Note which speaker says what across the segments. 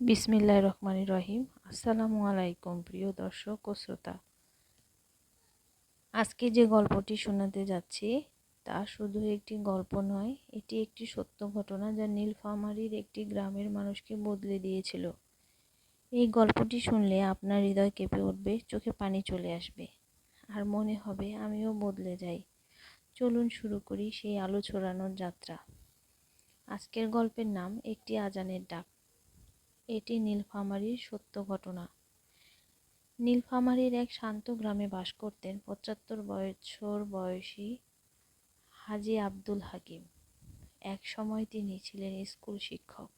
Speaker 1: বিসমিল্লাহ রহমান রহিম। আসসালামু আলাইকুম, প্রিয় দর্শক ও শ্রোতা। আজকে যে গল্পটি শোনাতে যাচ্ছি, তা শুধু একটি গল্প নয়, এটি একটি সত্য ঘটনা যা নীলফামারীর একটি গ্রামের মানুষকে বদলে দিয়েছিল। এই গল্পটি শুনলে আপনার হৃদয় কেঁপে উঠবে, চোখে পানি চলে আসবে, আর মনে হবে আমিও বদলে যাই। চলুন শুরু করি সেই আলো ছড়ানোর যাত্রা। আজকের গল্পের নাম, একটি আজানের ডাক। এটি নীলফামারীর সত্য ঘটনা। নীলফামারীর এক শান্ত গ্রামে বাস করতেন পঁচাত্তর বছর বয়সী হাজি আব্দুল হাকিম। এক সময় তিনি ছিলেন স্কুল শিক্ষক।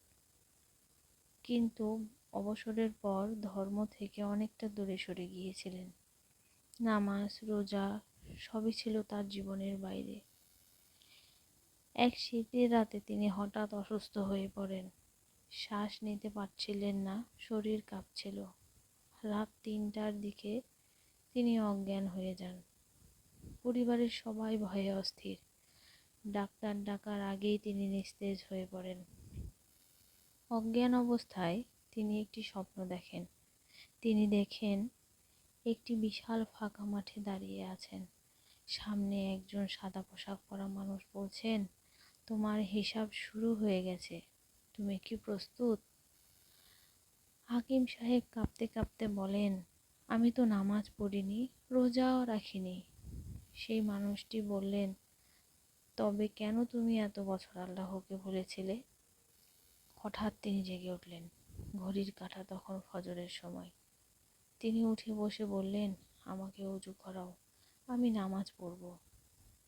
Speaker 1: কিন্তু অবসরের পর ধর্ম থেকে অনেকটা দূরে সরে গিয়েছিলেন। নামাজ, রোজা সবই ছিল তার জীবনের বাইরে। এক শীতের রাতে তিনি হঠাৎ অসুস্থ হয়ে পড়েন। শ্বাস নিতে পারছিলেন না, শরীর কাঁপছিল। রাত তিনটার দিকে তিনি অজ্ঞান হয়ে যান। পরিবারের সবাই ভয়ে অস্থির। ডাক্তার ডাকার আগেই তিনি নিস্তেজ হয়ে পড়েন। অজ্ঞান অবস্থায় তিনি একটি স্বপ্ন দেখেন। তিনি দেখেন একটি বিশাল ফাঁকা মাঠে দাঁড়িয়ে আছেন। সামনে একজন সাদা পোশাক পরা মানুষ বলছেন, তোমার হিসাব শুরু হয়ে গেছে। তুমি কি প্রস্তুত? হাকিম সাহেব কাঁপতে কাঁপতে বলেন, আমি তো নামাজ পড়িনি, রোজাও রাখিনি। সেই মানুষটি বললেন, তবে কেন তুমি এত বছর আল্লাহকে ভুলেছিলে? হঠাৎ তিনি জেগে উঠলেন, ঘড়ির কাঁটা তখন ফজরের সময়। তিনি উঠে বসে বললেন, আমাকে উজু করাও, আমি নামাজ পড়ব।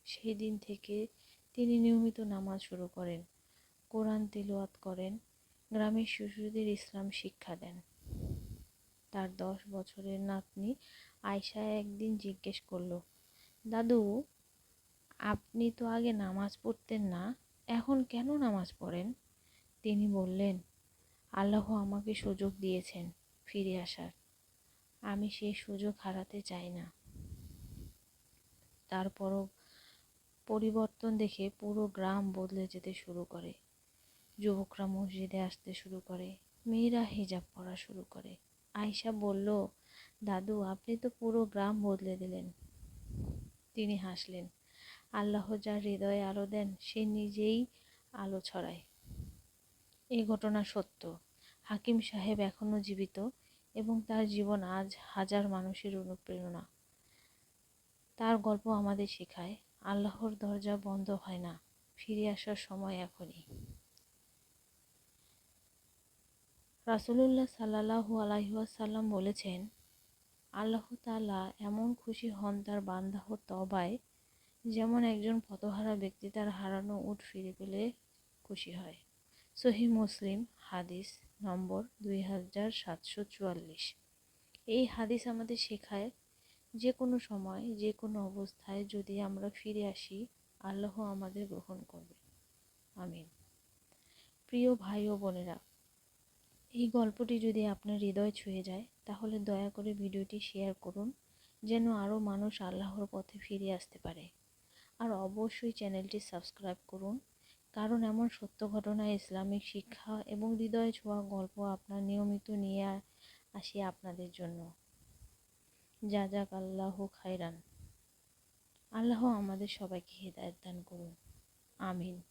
Speaker 1: সেই দিন থেকে তিনি নিয়মিত নামাজ শুরু করেন। কোরআন তিলওয়াত করেন, গ্রামের শিশুদের ইসলাম শিক্ষা দেন। তার দশ বছরের নাতনি আয়সা একদিন জিজ্ঞেস করল, দাদু, আপনি তো আগে নামাজ পড়তেন না, এখন কেন নামাজ পড়েন? তিনি বললেন, আল্লাহ আমাকে সুযোগ দিয়েছেন ফিরে আসার। আমি সেই সুযোগ হারাতে চাই না। তারপরও পরিবর্তন দেখে পুরো গ্রাম বদলে যেতে শুরু করে। যুবকরা মসজিদে আসতে শুরু করে, মেয়েরা হিজাব পরা শুরু করে। আয়সা বলল, দাদু, আপনি তো পুরো গ্রাম বদলে দিলেন। তিনি হাসলেন, আল্লাহ যার হৃদয়ে আলো দেন, সে নিজেই আলো ছড়ায়। এই ঘটনা সত্য। হাকিম সাহেব এখনও জীবিত এবং তার জীবন আজ হাজার মানুষের অনুপ্রেরণা। তার গল্প আমাদের শেখায়, আল্লাহর দরজা বন্ধ হয় না, ফিরে আসার সময় এখনই। রাসুলুল্লাহ সাল্লাহু আলাইসাল্লাম বলেছেন, আল্লাহ তালা এমন খুশি হন তার বান্দাহ তবায়, যেমন একজন পথহারা ব্যক্তি তার হারানো উট ফিরে পেলে খুশি হয়। সহি মুসলিম, হাদিস নম্বর দুই হাজার সাতশো চুয়াল্লিশ। এই হাদিস আমাদের শেখায় যে কোনো সময়, যে কোনো অবস্থায় যদি আমরা ফিরে আসি, আল্লাহ আমাদের গ্রহণ করবে। আমিন। প্রিয় ভাই ও বোনেরা এই গল্পটি যদি আপনার হৃদয় ছুঁয়ে যায়, তাহলে দয়া করে ভিডিওটি শেয়ার করুন, যেন আরও মানুষ আল্লাহর পথে ফিরে আসতে পারে। আর অবশ্যই চ্যানেলটি সাবস্ক্রাইব করুন, কারণ এমন সত্য ঘটনা, ইসলামিক শিক্ষা এবং হৃদয় ছোঁয়া গল্প আপনার নিয়মিত নিয়ে আসি আপনাদের জন্য। যা যাক আল্লাহ খাইরান আল্লাহ আমাদের সবাইকে হৃদায়ত দান করুন। আমিন।